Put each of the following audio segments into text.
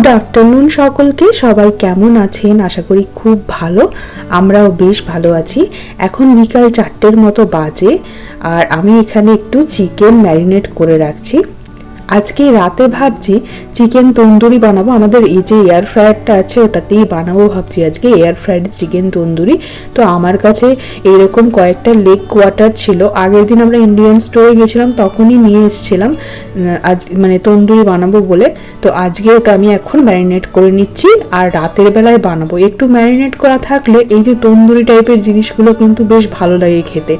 Good afternoon সকলকে। সবাই কেমন আছেন? আশা করি খুব ভালো। আমরাও বেশ ভালো আছি। এখন বিকাল চারটের মতো বাজে। আর আমি এখানে একটু চিকেন ম্যারিনেট করে রাখছি। আজকে রাতে ভাবছি চিকেন তন্দুরি বানাবো। আমাদের এই যে এয়ার ফ্রায়ারটা আছে, ওটাতেই বানাবো ভাবছি আজকে এয়ার ফ্রাইড চিকেন তন্দুরি। তো আমার কাছে এরকম কয়েকটা লেগ কোয়ার্টার ছিল। আগের দিন আমরা ইন্ডিয়ান স্টোরে গেছিলাম, তখনই নিয়ে এসেছিলাম আজ মানে তন্দুরি বানাবো বলে। তো আজকে ওটা আমি এখন ম্যারিনেট করে নিচ্ছি আর রাতের বেলায় বানাবো। একটু ম্যারিনেট করা থাকলে এই যে তন্দুরি টাইপের জিনিসগুলো কিন্তু বেশ ভালো লাগে খেতে।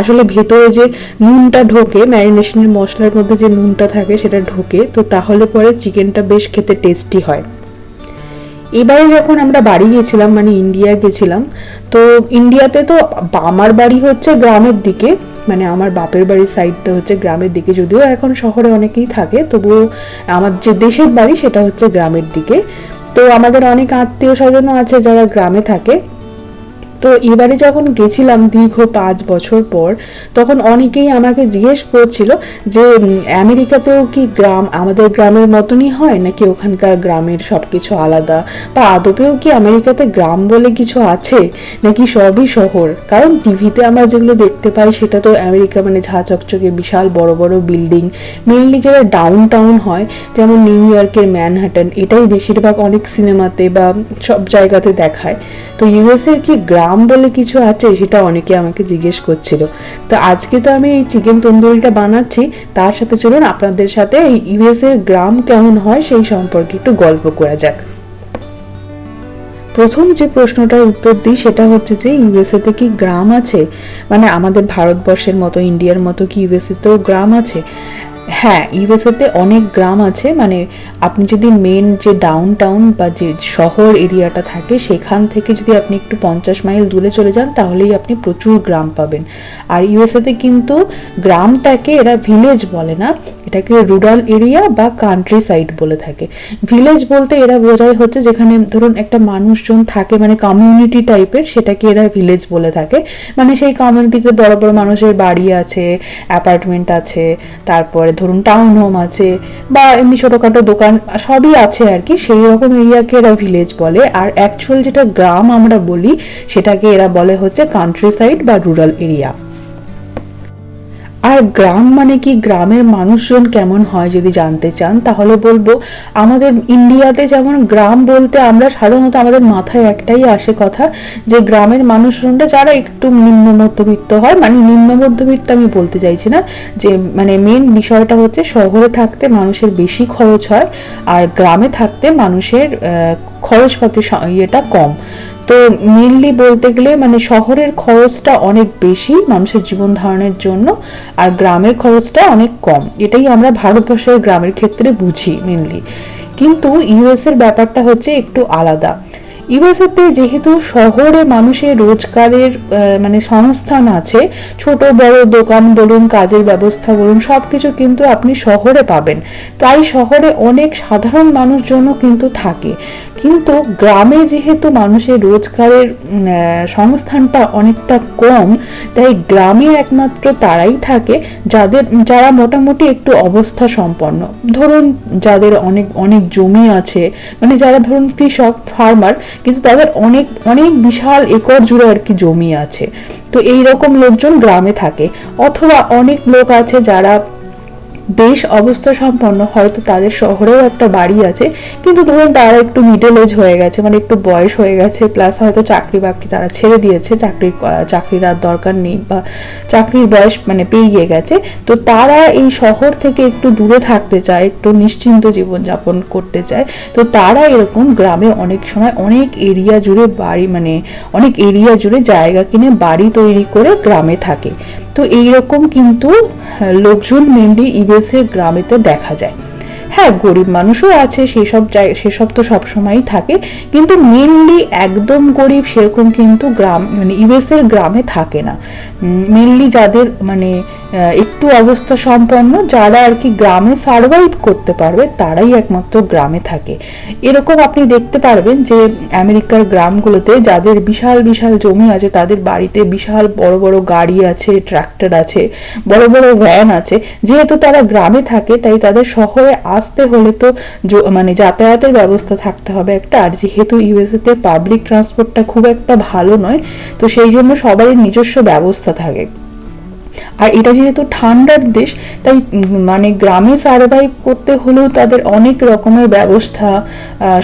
আসলে ভেতরে যে নুনটা ঢোকে ম্যারিনেশনের মশলার মধ্যে যে নুনটা থাকে, সেটা ঢোকে, তো তাহলে পরে চিকেনটা বেশ খেতে টেস্টি হয়। এবারে যখন আমরা বাড়ি গেছিলাম মানে ইন্ডিয়া গেছিলাম, তো ইন্ডিয়াতে তো আমার বাড়ি হচ্ছে গ্রামের দিকে মানে আমার বাপের বাড়ির সাইডটা হচ্ছে গ্রামের দিকে, যদিও এখন শহরে অনেকেই থাকে, তবুও আমার যে দেশের বাড়ি সেটা হচ্ছে গ্রামের দিকে। তো আমাদের অনেক আত্মীয় স্বজনও আছে যারা গ্রামে থাকে তো এবারে যখন গেছিলাম দীর্ঘ পাঁচ বছর পর, তখন অনেকেই আমাকে জিজ্ঞেস করছিল যে আমেরিকাতেও কি গ্রাম আমাদের গ্রামের মতনই হয় নাকি ওখানকার গ্রামের সব কিছু আলাদা? বা আদপেও কি আমেরিকাতে গ্রাম বলে কিছু আছে? নাকি সবই শহর? কারণ টিভিতে আমরা যেগুলো দেখতে পাই, সেটা তো আমেরিকা মানে ঝা চকচকে বিশাল বড় বড় বিল্ডিং। মেনলি যেটা ডাউন টাউন হয়, যেমন নিউ ইয়র্কের ম্যানহাটন এটাই বেশিরভাগ অনেক সিনেমাতে বা সব জায়গাতে দেখায়। তো ইউএসের কি গ্রাম গ্রাম বলে কিছু আছে সেটা অনেকে আমাকে জিজ্ঞেস করছিল। তো আজকে তো আমি এই চিকেন তন্দুরিটা বানাচ্ছি, তার সাথে চলুন আপনাদের সাথে এই ইউএস এর গ্রাম কেমন হয় সেই সম্পর্কে একটু গল্প করা যাক। প্রথম যে প্রশ্নটার উত্তর দিই সেটা হচ্ছে যে ইউএসএতে কি গ্রাম আছে? মানে আমাদের ভারতবর্ষের মতো, ইন্ডিয়ার মতো কি ইউএসএতেও গ্রাম আছে? হ্যাঁ ইউএসএতে অনেক গ্রাম আছে মানে আপনি যদি মেন যে ডাউন টাউন বা যে শহর এরিয়াটা থাকে, সেখান থেকে যদি আপনি একটু পঞ্চাশ মাইল দূরে চলে যান, তাহলেই আপনি প্রচুর গ্রাম পাবেন। আর ইউএসএতে কিন্তু গ্রামটাকে এরা ভিলেজ বলে না, এটাকে রুরাল এরিয়া বা কান্ট্রি সাইড বলে থাকে। ভিলেজ বলতে এরা বোঝায় হচ্ছে যেখানে ধরুন একটা মানুষজন থাকে মানে কমিউনিটি টাইপের সেটাকে এরা ভিলেজ বলে থাকে। মানে সেই কমিউনিটিতে বড় বড় মানুষের বাড়ি আছে অ্যাপার্টমেন্ট আছে, তারপরে ধরুন টাউন হোম আছে বা এমনি ছোটোখাটো দোকান, সবই আছে আর কি। সেই রকম এরিয়াকে এরা ভিলেজ বলে। আর অ্যাকচুয়াল যেটা গ্রাম আমরা বলি, সেটাকে এরা বলে হচ্ছে কান্ট্রি সাইড বা রুরাল এরিয়া আর গ্রাম মানে কি? গ্রামের মানুষজন কেমন হয় যদি জানতে চান, তাহলে বলব আমাদের ইন্ডিয়াতে যেমন গ্রাম বলতে আমরা সাধারণত আমাদের মাথায় একটাই আসে কথা যে গ্রামের মানুষজনরা যারা একটু নিম্ন মধ্যবিত্ত হয় মানে নিম্ন মধ্যবিত্ত আমি বলতে চাইছি না, যে মানে মেন বিষয়টা হচ্ছে শহরে থাকতে মানুষের বেশি খরচ হয় আর গ্রামে থাকতে মানুষের খরচপাতি ইয়েটা কম। তো মেনলি বলতে গেলে মানে শহরের খরচটা অনেক বেশি মানুষের জীবন ধারণের জন্য, আর গ্রামের খরচটা অনেক কম। এটাই আমরা ভারতবর্ষের গ্রামের ক্ষেত্রে বুঝি মেনলি কিন্তু ইউএস এর ব্যাপারটা হচ্ছে একটু আলাদা। ইউএসএতে যেহেতু শহরে মানুষের রোজগারের মানে সংস্থান আছে, ছোট, বড় দোকান, বলুন, কাজের ব্যবস্থা বলুন সব কিছু কিন্তু আপনি শহরে পাবেন। তাই শহরে অনেক সাধারণ মানুষজনও কিন্তু থাকে। কিন্তু গ্রামে যেহেতু মানুষের রোজগারের সংস্থানটা অনেকটা কম, তাই গ্রামে একমাত্র তারাই থাকে, যাদের, যারা মোটামুটি একটু অবস্থা সম্পন্ন। ধরুন, যাদের অনেক অনেক জমি আছে মানে যারা ধরুন কৃষক ফার্মার কিন্তু তাদের অনেক অনেক বিশাল একর জুড়ে আর কি জমি আছে। তো এই রকম লোকজন গ্রামে থাকে, অথবা অনেক লোক আছে যারা বেশ অবস্থা সম্পন্ন, হয়তো তাদের শহরেও একটা বাড়ি আছে, কিন্তু ধরুন তারা একটু মিডল এজ হয়ে গেছে মানে একটু বয়স হয়ে গেছে প্লাস হয়তো চাকরি বাকরি তারা ছেড়ে দিয়েছে, চাকরির চাকরির আর দরকার নেই বা চাকরির বয়স মানে পেরিয়ে গেছে, তো তারা এই শহর থেকে একটু দূরে থাকতে চায়, একটু নিশ্চিন্ত জীবনযাপন করতে চায়, তো তারা এরকম গ্রামে অনেক সময় অনেক এরিয়া জুড়ে বাড়ি মানে অনেক এরিয়া জুড়ে জায়গা কিনে বাড়ি তৈরি করে গ্রামে থাকে। তো এইরকম কিন্তু লোকজন মেনলি ইউএসএ গ্রামেতে দেখা যায়। হ্যাঁ গরিব মানুষও আছে, সেসব সেসব তো সবসময়ই থাকে। কিন্তু মেনলি একদম গরিব সেরকম কিন্তু গ্রাম মানে ইউএসএর গ্রামে থাকে না। মেনলি যাদের মানে একটু অবস্থা সম্পন্ন, যারা আর কি গ্রামে সার্ভাইভ করতে পারবে, তারাই একমাত্র গ্রামে থাকে। এরকম আপনি দেখতে পারবেন যে, আমেরিকার গ্রামগুলোতে যাদের বিশাল বিশাল জমি আছে, তাদের বাড়িতে বিশাল বড় বড় গাড়ি আছে ট্রাক্টর আছে, বড় বড় ভ্যান আছে। যেহেতু তারা গ্রামে থাকে, তাই তাদের শহরে আস আসতে হলে তো মানে যাতায়াতের ব্যবস্থা থাকতে হবে একটা। আর যেহেতু ইউএসএতে পাবলিক ট্রান্সপোর্টটা খুব একটা ভালো নয়, তো সেই জন্য সবারই নিজস্ব ব্যবস্থা থাকে। আর এটা যেহেতু ঠান্ডার দেশ, তাই মানে গ্রামে সার্ভাইভ করতে হলেও তাদের অনেক রকমের ব্যবস্থা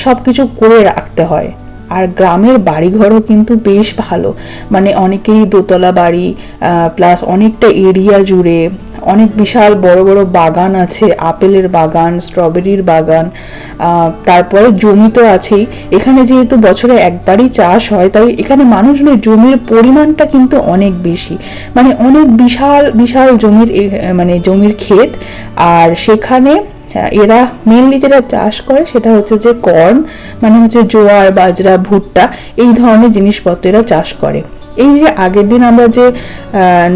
সব কিছু করে রাখতে হয়। আর গ্রামের বাড়িঘরও কিন্তু বেশ ভালো। মানে অনেকেই দোতলা বাড়ি প্লাস অনেকটা এরিয়া জুড়ে অনেক বিশাল বড় বড় বাগান আছে, আপেলের বাগান, স্ট্রবেরির বাগান তারপরে জমি তো আছেই। এখানে যেহেতু বছরে একবারই চাষ হয়, তাই এখানে মানুষজনের জমির পরিমাণটা কিন্তু অনেক বেশি। মানে অনেক বিশাল বিশাল জমির মানে জমির ক্ষেত। আর সেখানে এরা মেনলি যেটা চাষ করে সেটা হচ্ছে যে কর্ন মানে হচ্ছে জোয়ার, বাজরা, ভুট্টা, এই ধরনের জিনিসপত্র এরা চাষ করে। এই যে আগের দিন আমরা যে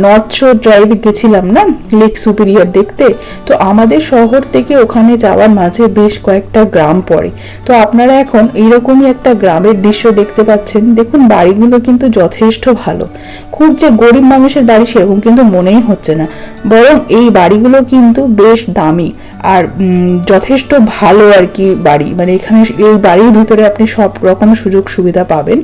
নর্থ শোর ড্রাইভ গেছিলাম না লেক সুপিরিয়র দেখতে, তো আমাদের শহর থেকে ওখানে যাওয়ার মাঝে বেশ কয়েকটা গ্রাম পড়ে। তো আপনারা এখন এইরকমই একটা গ্রামের দৃশ্য দেখতে পাচ্ছেন। দেখুন, বাড়িগুলো কিন্তু যথেষ্ট ভালো। খুব যে গরিব মানুষের বাড়ি সেরকম কিন্তু মনেই হচ্ছে না। বরং এই বাড়িগুলো কিন্তু বেশ দামি আর যথেষ্ট ভালো আর কি বাড়ি। মানে এখানে এই বাড়ির ভিতরে আপনি সব রকম সুযোগ সুবিধা পাবেন।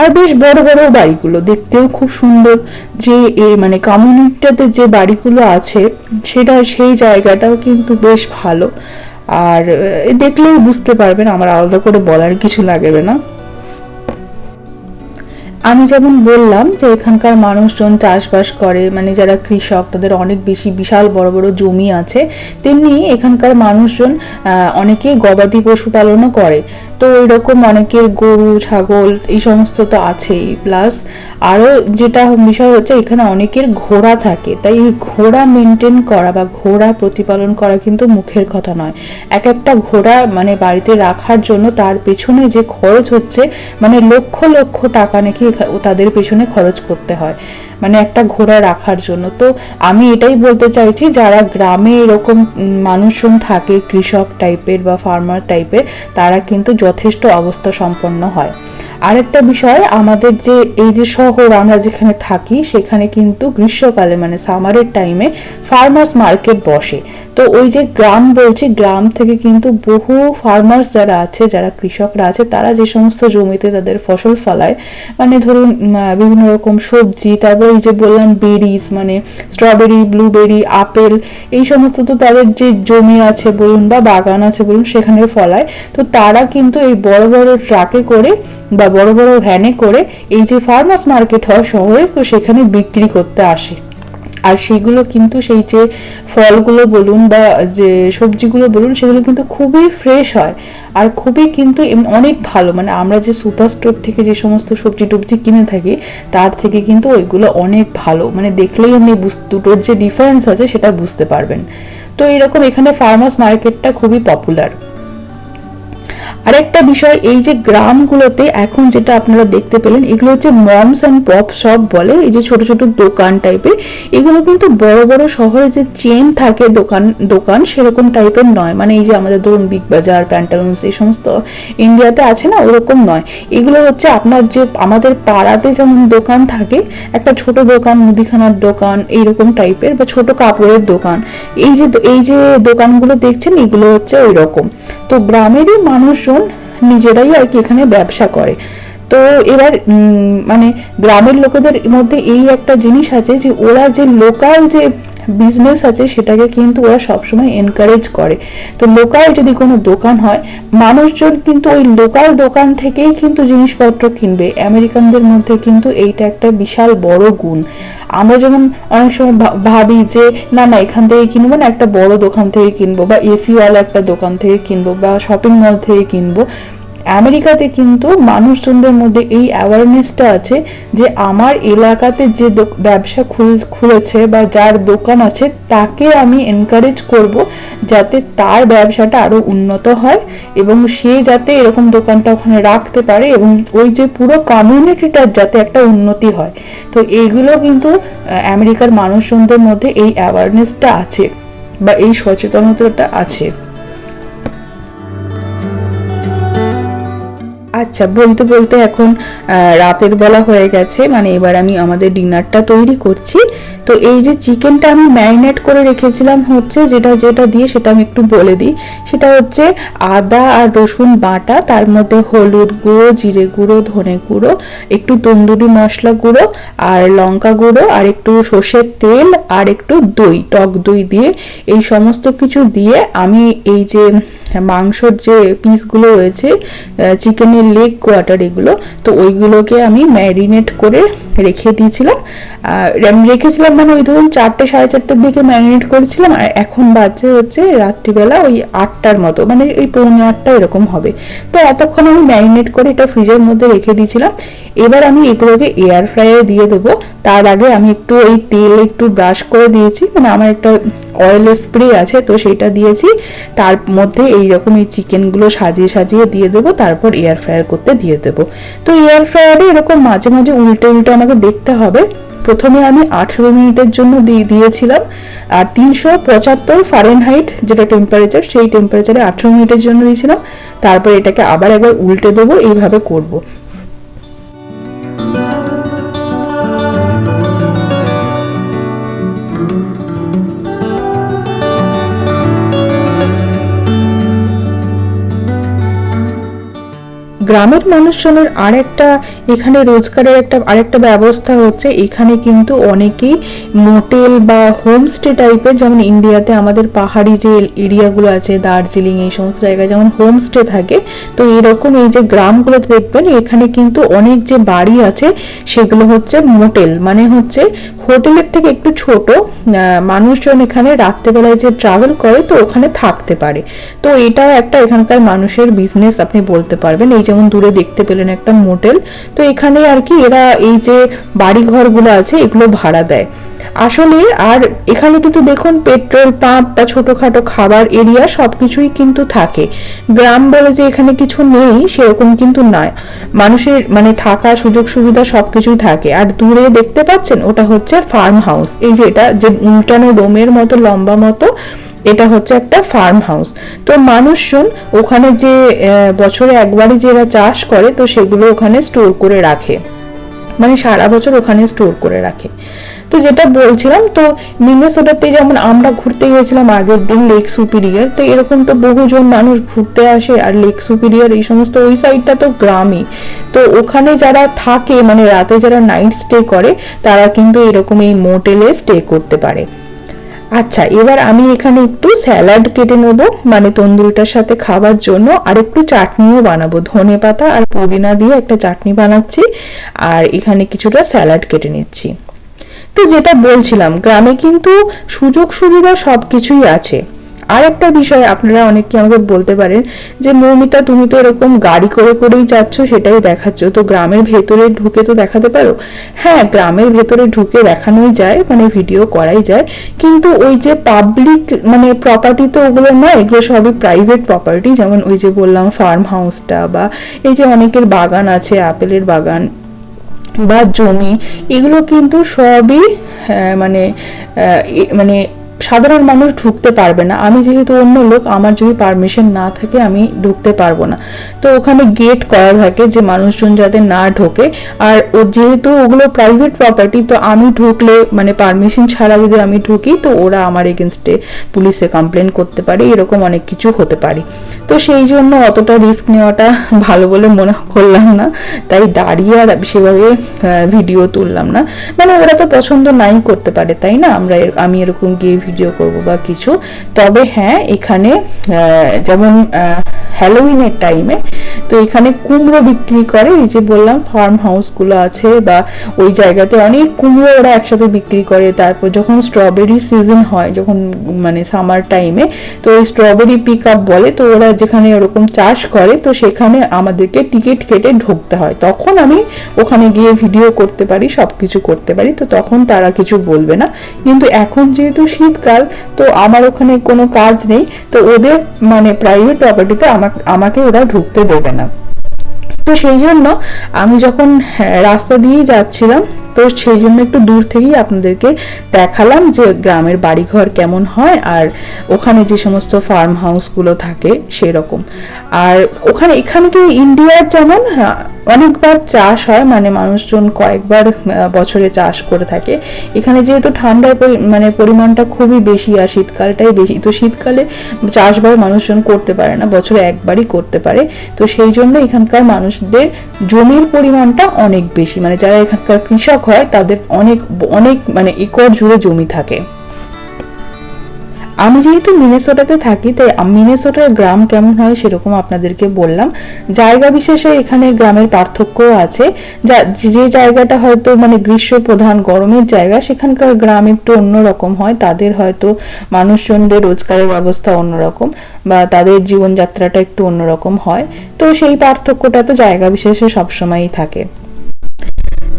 আর বেশ বড় বড় বাড়িগুলো দেখতেও খুব সুন্দর যে এ মানে কমিউনিটিতে যে বাড়িগুলো আছে, সেটা, সেই জায়গাটাও কিন্তু বেশ ভালো। আর দেখলেই বুঝতে পারবেন, আমার আলাদা করে বলার কিছু লাগবে না। আমি যেমন বললাম যে এখানকার মানুষজন চাষবাস করে মানে যারা কৃষক তাদের অনেক বেশি বিশাল বড় বড় জমি আছে তেমনি এখানকার মানুষজন আহ, অনেকেই গবাদি পশুপালনও করে। তো এরকম অনেকের গরু ছাগল এই সমস্ত তো আছেই। প্লাস আরও যেটা বিষয় হচ্ছে এখানে অনেকের ঘোড়া থাকে। তাই এই ঘোড়া মেনটেন করা বা ঘোড়া প্রতিপালন করা কিন্তু মুখের কথা নয়। এক একটা ঘোড়া মানে বাড়িতে রাখার জন্য তার পেছনে যে খরচ হচ্ছে মানে লক্ষ লক্ষ টাকা নাকি তাদের পেছনে খরচ করতে হয়। মানে একটা ঘোড়া রাখার জন্য। তো আমি এটাই বলতে চাইছি, যারা গ্রামে এরকম মানুষজন থাকে, কৃষক টাইপের বা ফার্মার টাইপের, তারা কিন্তু যথেষ্ট অবস্থা সম্পন্ন হয়। আরেকটা বিষয়, আমাদের যে, এই যে শহর আমরা যেখানে থাকি, সেখানে কিন্তু গ্রীষ্মকালে মানে সামারের টাইমে ফার্মার্স মার্কেট বসে। তো ওই যে গ্রাম বলছি, গ্রাম থেকে কিন্তু বহু ফার্মার্স যারা আছে, যারা কৃষকরা আছে, তারা যে সমস্ত জমিতে তাদের ফসল ফলায় মানে ধরুন বিভিন্ন রকম সবজি, তারপর এই যে বললাম বেরিজ মানে স্ট্রবেরি ব্লুবেরি আপেল এই সমস্ত তো তাদের যে জমি আছে বলুন বা বাগান আছে বলুন, সেখানে ফলায়। তো তারা কিন্তু এই বড় বড় ট্রাকে করে বা বড় বড় ভ্যানে করে এই যে ফার্মার্স মার্কেট হয় শহরে, তো সেখানে বিক্রি করতে আসে। আর সেগুলো কিন্তু সেই যে ফলগুলো বলুন বা যে সবজিগুলো বলুন, সেগুলো কিন্তু খুবই ফ্রেশ হয়। আর খুবই কিন্তু অনেক ভালো। মানে আমরা যে সুপার স্টোর থেকে যে সমস্ত সবজি টবজি কিনে থাকি, তার থেকে কিন্তু ওইগুলো অনেক ভালো। মানে দেখলেই আপনি দুটোর যে ডিফারেন্স আছে, সেটা বুঝতে পারবেন। তো এরকম এখানে ফার্মার্স মার্কেটটা খুবই পপুলার আরেকটা বিষয়, এই যে গ্রামগুলোতে এখন যেটা আপনারা দেখতে পেলেন, এগুলো হচ্ছে মমস অ্যান্ড পপ শপ বলে, এই যে ছোট ছোট দোকান টাইপের এগুলো কিন্তু বড় বড় শহরে যে চেন থাকে দোকান দোকান, সেরকম টাইপের নয়। মানে এই যে আমাদের ধরুন বিগ বাজার প্যান্টালুন্স এই সমস্ত ইন্ডিয়াতে আছে না, ওরকম নয়। এগুলো হচ্ছে আপনার যে, আমাদের পাড়াতে যেমন দোকান থাকে, একটা ছোট দোকান, মুদিখানার দোকান, এইরকম টাইপের বা ছোট কাপড়ের দোকান। এই যে এই যে দোকানগুলো দেখছেন, এগুলো হচ্ছে ওই রকম তো গ্রামেরই মানুষজন নিজেরাই আর কি এখানে ব্যবসা করে। তো এবার মানে গ্রামের লোকেদের মধ্যে এই একটা জিনিস আছে যে ওরা যে লোকাল যে বিজনেস আছে, সেটাকে কিন্তু ওরা সবসময় এনকারেজ করে। তো লোকাল যদি কোনো দোকান হয়, মানুষজন কিন্তু ওই লোকাল দোকান থেকেই কিন্তু জিনিসপত্র কিনবে। আমেরিকানদের মধ্যে কিন্তু এইটা একটা বিশাল বড় গুণ। আমরা যেমন অনেক সময় ভাবি যে, না না, এখান থেকে কিনবো না, একটা বড় দোকান থেকে কিনবো বা এসিওয়ালা একটা দোকান থেকে কিনবো বা শপিং মল থেকে কিনবো। আমেরিকাতে কিন্তু মানুষজনদের মধ্যে এই অ্যাওয়ারনেসটা আছে যে আমার এলাকাতে যে ব্যবসা খুল- খুলেছে বা যার দোকান আছে তাকে আমি এনকারেজ করব যাতে তার ব্যবসাটা আরও উন্নত হয় এবং সে যাতে এরকম দোকানটা ওখানে রাখতে পারে এবং ওই যে পুরো কমিউনিটিটার যাতে একটা উন্নতি হয়। তো এইগুলো কিন্তু আমেরিকার মানুষজনদের মধ্যে এই অ্যাওয়ারনেসটা আছে বা এই সচেতনতাটা আছে। আচ্ছা বলতে বলতে এখন রাতের বেলা হয়ে গেছে। মানে এবার আমি আমাদের ডিনারটা তৈরি করছি। তো এই যে চিকেনটা আমি ম্যারিনেট করে রেখেছিলাম হচ্ছে যেটা যেটা দিয়ে সেটা আমি একটু বলে দিই। সেটা হচ্ছে আদা আর রসুন বাটা, তার মধ্যে হলুদ গুঁড়ো, জিরে গুঁড়ো, ধনে গুঁড়ো, একটু তন্দুরি মশলা গুঁড়ো আর লঙ্কা গুঁড়ো আর একটু সর্ষের তেল আর একটু দই, টক দই দিয়ে। এই সমস্ত কিছু দিয়ে আমি এই যে মাংসর যে পিসগুলো রয়েছে চিকেনের লেগ কোয়ার্টার এগুলো, তো ওইগুলোকে আমি ম্যারিনেট করে রেখে দিয়েছিলাম। আর আমি রেখেছিলাম মানে ওই ধরুন চারটে, সাড়ে চারটের দিকে ম্যারিনেট করেছিলাম, আর এখন বাজছে হচ্ছে রাত্রিবেলা ওই আটটার মতো মানে ওই পৌনে আটটা এরকম হবে। তো এতক্ষণ আমি ম্যারিনেট করে এটা ফ্রিজের মধ্যে রেখে দিয়েছিলাম। এবার আমি এগুলোকে এয়ার ফ্রায়ারে দিয়ে দেবো। তার আগে আমি একটু ওই তেল একটু ব্রাশ করে দিয়েছি মানে আমার একটা অয়েল স্প্রে আছে, তো সেটা দিয়েছি। তার মধ্যে এইরকম এই চিকেনগুলো সাজিয়ে সাজিয়ে দিয়ে দেবো, তারপর এয়ার ফ্রায়ার করতে দিয়ে দেবো। তো এয়ার ফ্রায়ারে এরকম মাঝে মাঝে উল্টে উল্টে আমাকে দেখতে হবে। প্রথমে আমি আঠেরো মিনিটের জন্য দিয়ে দিয়েছিলাম, আর তিনশো পঁচাত্তর ফারেনহাইট যেটা টেম্পারেচার সেই টেম্পারেচারে আঠেরো মিনিটের জন্য দিয়েছিলাম। তারপর এটাকে আবার একবার উল্টে দেবো, এইভাবে করব। গ্রামের মানুষজনের আরেকটা, এখানে রোজগারের একটা, আরেকটা ব্যবস্থা হচ্ছে, এখানে কিন্তু অনেকেই মোটেল বা হোমস্টে টাইপের, যেমন ইন্ডিয়াতে আমাদের পাহাড়ি যে এরিয়াগুলো আছে, দার্জিলিং, এই সমস্ত জায়গায় যেমন হোমস্টে থাকে, তো এরকম এই যে গ্রামগুলোতে দেখবেন, এখানে কিন্তু অনেক যে বাড়ি আছে, সেগুলো হচ্ছে মোটেল মানে হচ্ছে হোটেলের থেকে একটু ছোট মানুষজন এখানে রাত্রেবেলায় যে ট্রাভেল করে, তো ওখানে থাকতে পারে। তো এটাও একটা এখানকার মানুষের বিজনেস আপনি বলতে পারবেন, এই যেমন দূরে দেখতে পেলেন একটা মোটেল, তো এখানে আর কি এরা এই যে বাড়ি ঘরগুলো আছে, এগুলো ভাড়া দেয়। আসলে আর এখানে কিন্তু দেখুন, পেট্রোল পাম্প বা ছোটখাটো খাবার এরিয়া সবকিছুই কিন্তু থাকে। গ্রাম বলে যে এখানে কিছু নেই, সেরকম কিন্তু নয়। মানুষের মানে থাকা সুযোগ সুবিধা সবকিছুই থাকে। আর দূরে দেখতে পাচ্ছেন, ওটা হচ্ছে ফার্ম হাউস এই যে এটা, যে উল্টানো ডোমের মতো, লম্বা মতো এটা হচ্ছে একটা ফার্ম হাউস তো মানুষজন ওখানে যে বছরে একবারই যে এরা চাষ করে, তো সেগুলো ওখানে স্টোর করে রাখে। মানে সারা বছর ওখানে স্টোর করে রাখে। তো যেটা বলছিলাম, তো মিনেসোটাতে যেমন আমরা ঘুরতে গিয়েছিলাম আগের দিন লেক সুপিরিয়ার তো এরকম তো বহুজন মানুষ ঘুরতে আসে, আর লেক সুপিরিয়ার এই সমস্ত ওই সাইডটা তো গ্রামই। তো ওখানে যারা থাকে মানে রাতে যারা নাইট স্টে করে, তারা কিন্তু এরকম এই মোটেলে স্টে করতে পারে। আচ্ছা এবার আমি এখানে একটু স্যালাড কেটে নেব মানে তন্দুরিটার সাথে খাবার জন্য, আর একটু চাটনিও বানাবো। ধনে পাতা আর পুদিনা দিয়ে একটা চাটনি বানাচ্ছি, আর এখানে কিছুটা স্যালাড কেটে নিচ্ছি। তো যেটা বলছিলাম, গ্রামে কিন্তু সুযোগ সুবিধা সব কিছুই আছে। আর একটা বিষয় আপনারা অনেকে আমাকে বলতে পারেন যে, মৌমিতা, তুমি তো এরকম গাড়ি করে করেই যাচ্ছ, সেটাই দেখাচ্ছ। তো গ্রামের ভেতরে ঢুকে তো দেখাতে পারো? হ্যাঁ গ্রামের ভেতরে ঢুকে দেখানোই যায় মানে ভিডিও করাই যায়। কিন্তু ওই যে পাবলিক মানে প্রপার্টি তো ওগুলো নয় এগুলো সবই প্রাইভেট প্রপার্টি যেমন ওই যে বললাম ফার্ম হাউসটা বা এই যে অনেকের বাগান আছে, আপেলের বাগান বা জমি, এগুলো কিন্তু সবই মানে মানে সাধারণ মানুষ ঢুকতে পারবে না। আমি যেহেতু অন্য লোক, আমার যদি পারমিশন না থাকে, আমি ঢুকতে পারব না। তো ওখানে গেট করা থাকে যে মানুষজন যাতে না ঢোকে। আর ও যেহেতু ওগুলো প্রাইভেট প্রপার্টি তো আমি ঢুকলে মানে পারমিশন ছাড়া যদি আমি ঢুকি, তো ওরা আমার এগেনস্টে পুলিশে কমপ্লেন করতে পারে। এরকম অনেক কিছু হতে পারে। তো সেই জন্য অতটা রিস্ক নেওয়াটা ভালো বলে মনে করলাম না। তাই দাঁড়িয়ে আর সেভাবে ভিডিও তুললাম না। মানে ওরা তো পছন্দ নাই করতে পারে, তাই না? আমরা আমি এরকম গিয়ে ভিডিও করব বা কিছু। তবে হ্যাঁ এখানে যেমন হ্যালোউইনের টাইমে তো এখানে কুমড়ো বিক্রি করে। এই যে বললাম ফার্ম হাউসগুলো আছে বা ওই জায়গাতে অনেক কুমড়ো ওরা একসাথে বিক্রি করে। তারপর যখন স্ট্রবেরি সিজন হয়, যখন মানে সামার টাইমে তো ওই স্ট্রবেরি পিক আপ বলে, তো ওরা যেখানে ওরকম চাষ করে, তো সেখানে আমাদেরকে টিকিট কেটে ঢুকতে হয়। তখন আমি ওখানে গিয়ে ভিডিও করতে পারি সব কিছু করতে পারি। তো তখন তারা কিছু বলবে না। কিন্তু এখন যেহেতু শীতকাল তো আমার ওখানে কোনো কাজ নেই তো ওদের মানে প্রাইভেট প্রপার্টিতে আমাকে আমাকে ওরা ঢুকতে দেবে না। তো সেই জন্য আমি যখন হ্যাঁ, রাস্তা দিয়েই যাচ্ছিলাম তো সেই জন্য একটু দূর থেকেই আপনাদেরকে দেখালাম যে গ্রামের বাড়িঘর কেমন হয় আর ওখানে যে সমস্ত ফার্ম হাউসগুলো থাকে সেরকম। আর ওখানে এখানে কি ইন্ডিয়ার যেমন হ্যাঁ, অনেকবার চাষ হয় মানে মানুষজন কয়েকবার বছরে চাষ করে থাকে। এখানে যেহেতু ঠান্ডার মানে পরিমাণটা খুবই বেশি আর শীতকালটাই বেশি তো শীতকালে চাষবাস মানুষজন করতে পারে না বছরে একবারই করতে পারে। তো সেই জন্য এখানকার মানুষদের জমির পরিমাণটা অনেক বেশি মানে যারা এখানকার কৃষক হয়, তাদের অনেক অনেক মানে একর জুড়ে জমি থাকে। আমি যেহেতু মিনেসোটাতে থাকি, তাই মিনেসোটার গ্রাম কেমন হয় সেরকম আপনাদেরকে বললাম। জায়গা বিশেষে এখানে গ্রামের পার্থক্য আছে। যা, যে জায়গাটা হয়তো মানে গ্রীষ্ম প্রধান গরমের জায়গা, সেখানকার গ্রাম একটু অন্যরকম হয়। তাদের হয়তো মানুষজনদের রোজগারের ব্যবস্থা অন্যরকম বা তাদের জীবনযাত্রাটা একটু অন্যরকম হয়। তো সেই পার্থক্যটা তো জায়গা বিশেষে সবসময়ই থাকে।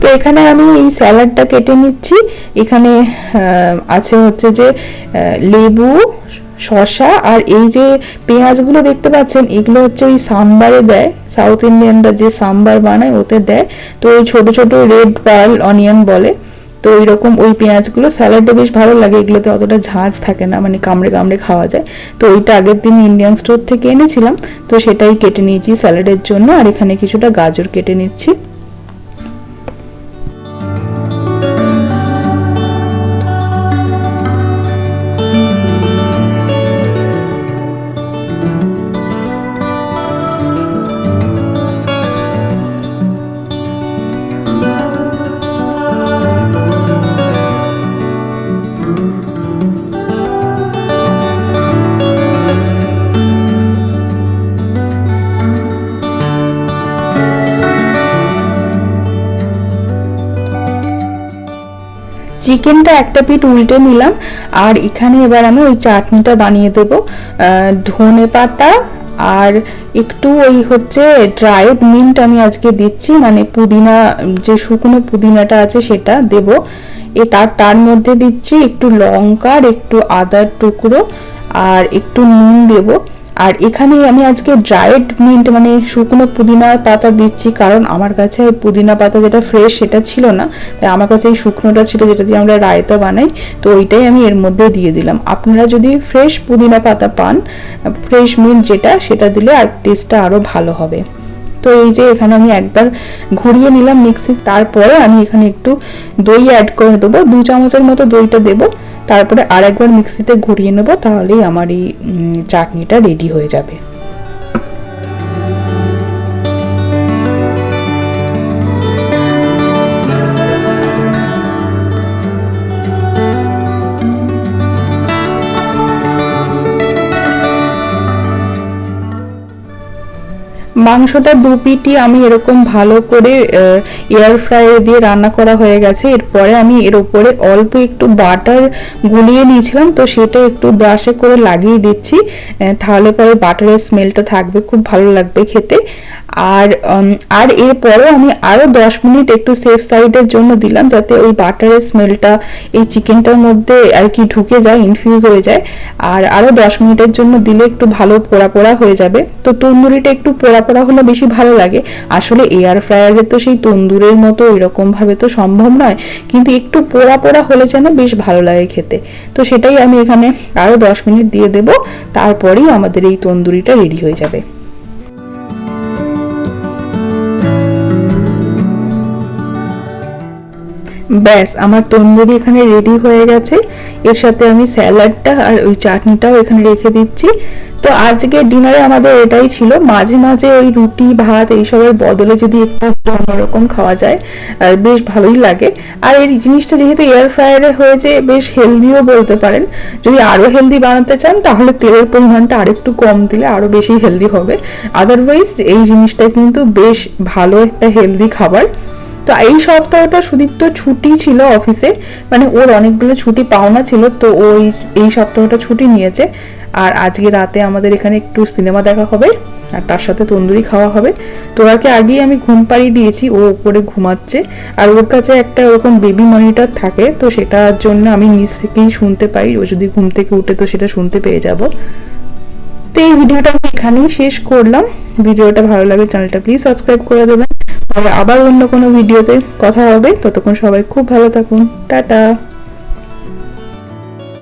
তো এখানে আমি এই স্যালাডটা কেটে নিচ্ছি। এখানে আছে হচ্ছে যে লেবু, শসা আর এই যে পেঁয়াজগুলো দেখতে পাচ্ছেন, এগুলো হচ্ছে ওই সাম্বারে দেয়। সাউথ ইন্ডিয়ানরা যে সাম্বার বানায়, ওতে দেয়। তো ওই ছোটো ছোটো রেড পার্ল, অনিয়ন বলে। তো এরকম ওই পেঁয়াজগুলো স্যালাডটা বেশ ভালো লাগে, এগুলোতে অতটা ঝাঁজ থাকে না মানে কামড়ে কামড়ে খাওয়া যায়। তো ওইটা আগের দিন ইন্ডিয়ান স্টোর থেকে এনেছিলাম, তো সেটাই কেটে নিয়েছি স্যালাডের জন্য। আর এখানে কিছুটা গাজর কেটে নিচ্ছি। চিকেনটা একটা পিঠ উল্টে নিলাম, আর এখানে এবার আমি ওই চাটনিটা বানিয়ে দেব। ধনে পাতা আর একটু ওই হচ্ছে ড্রাইড মিন্ট আমি আজকে দিচ্ছি মানে পুদিনা, যে শুকনো পুদিনাটা আছে সেটা দেব। এ তার তার মধ্যে দিচ্ছি একটু লঙ্কা আর একটু আদার টুকরো আর একটু নুন দেব। আর এখানে আমি আজকে ড্রায়েড মিন্ট মানে শুকনো পুদিনা পাতা দিচ্ছি, কারণ আমার কাছে পুদিনা পাতা যেটা ফ্রেশ সেটা ছিল না। তাই আমার কাছে এই শুকনোটা ছিল যেটা দিয়ে আমরা রায়তা বানাই। তো ওইটাই আমি এর মধ্যে দিয়ে দিলাম। আপনারা যদি ফ্রেশ পুদিনা পাতা পান ফ্রেশ মিন্ট যেটা, সেটা দিলে আর টেস্টটা আরও ভালো হবে। তো এই যে এখানে আমি একবার ঘুরিয়ে নিলাম মিক্সি তারপরে আমি এখানে একটু দই অ্যাড করে দেবো। দু চামচের মতো দইটা দেবো। তারপরে আর একবার মিক্সিতে ঘুরিয়ে নেব তাহলেই আমার এই চাটনিটা রেডি হয়ে যাবে। মাংসটা দু পিটি আমি এরকম ভালো করে এয়ার ফ্রায়ার দিয়ে রান্না করা হয়ে গেছে। এরপরে আমি এর উপরে অল্প একটু বাটার গুলিয়ে নিয়েছিলাম, তো সেটা একটু ব্রাশে করে লাগিয়ে দিচ্ছি। তাহলে পরে বাটারের স্মেলটা থাকবে, খুব ভালো লাগবে খেতে। আর আর এরপরেও আমি আরও দশ মিনিট একটু সেফ সাইডের জন্য দিলাম যাতে ওই বাটারের স্মেলটা এই চিকেনটার মধ্যে আর কি ঢুকে যায় ইনফিউজ হয়ে যায়। আর আরও দশ মিনিটের জন্য দিলে একটু ভালো পোড়া পোড়া হয়ে যাবে। তো তন্দুরিটা একটু পোড়া পোড়া হলে বেশি ভালো লাগে। আসলে এয়ার ফ্রায়ারে তো সেই তন্দুরের মতো এরকম ভাবে তো সম্ভব নয়, কিন্তু একটু পোড়া পোড়া হলে যেন বেশ ভালো লাগে খেতে। তো সেটাই আমি এখানে আরও দশ মিনিট দিয়ে দেব, তারপরেই আমাদের এই তন্দুরিটা রেডি হয়ে যাবে। ব্যাস, আমার তন্দুরি এখানে রেডি হয়ে গেছে। এর সাথে আমি স্যালাডটা আর ওই চাটনিটাও এখানে রেখে দিচ্ছি। তো আজকে ডিনারে আমাদের এটাই ছিল। মাঝে মাঝে ওই রুটি, ভাত এইসবের বদলে যদি একটু অন্যরকম খাওয়া যায় বেশ ভালোই লাগে। আর এই জিনিসটা যেহেতু এয়ার ফ্রায়ারে হয়েছে, বেশ হেলদিও বলতে পারেন। যদি আরও হেলদি বানাতে চান, তাহলে তেলের পরিমাণটা আরেকটু কম দিলে আরও বেশি হেলদি হবে। আদারওয়াইজ এই জিনিসটা কিন্তু বেশ ভালো একটা হেলদি খাবার। তো এই সপ্তাহটা সুদীপ্ত ছুটি ছিল অফিসে মানে ওর অনেকগুলো ছুটি পাওনা ছিল, তো ওই এই সপ্তাহটা ছুটি নিয়েছে। আর আজকে রাতে আমাদের এখানে একটু সিনেমা দেখা হবে, আর তার সাথে তন্দুরি খাওয়া হবে। তো ওকে আগেই আমি ঘুম পাড়িয়ে দিয়েছি, ও উপরে ঘুমাচ্ছে। আর ওর কাছে একটা ওরকম বেবি মনিটর থাকে, তো সেটার জন্য আমি নিজ থেকেই শুনতে পাই। ও যদি ঘুম থেকে উঠে, তো সেটা শুনতে পেয়ে যাব। তো এই ভিডিওটা আমি এখানেই শেষ করলাম। ভিডিওটা ভালো লাগে, চ্যানেলটা প্লিজ সাবস্ক্রাইব করে দেবেন। আবার অন্য কোনো ভিডিওতে কথা হবে, ততক্ষণ সবাই খুব ভালো থাকুন। টাটা।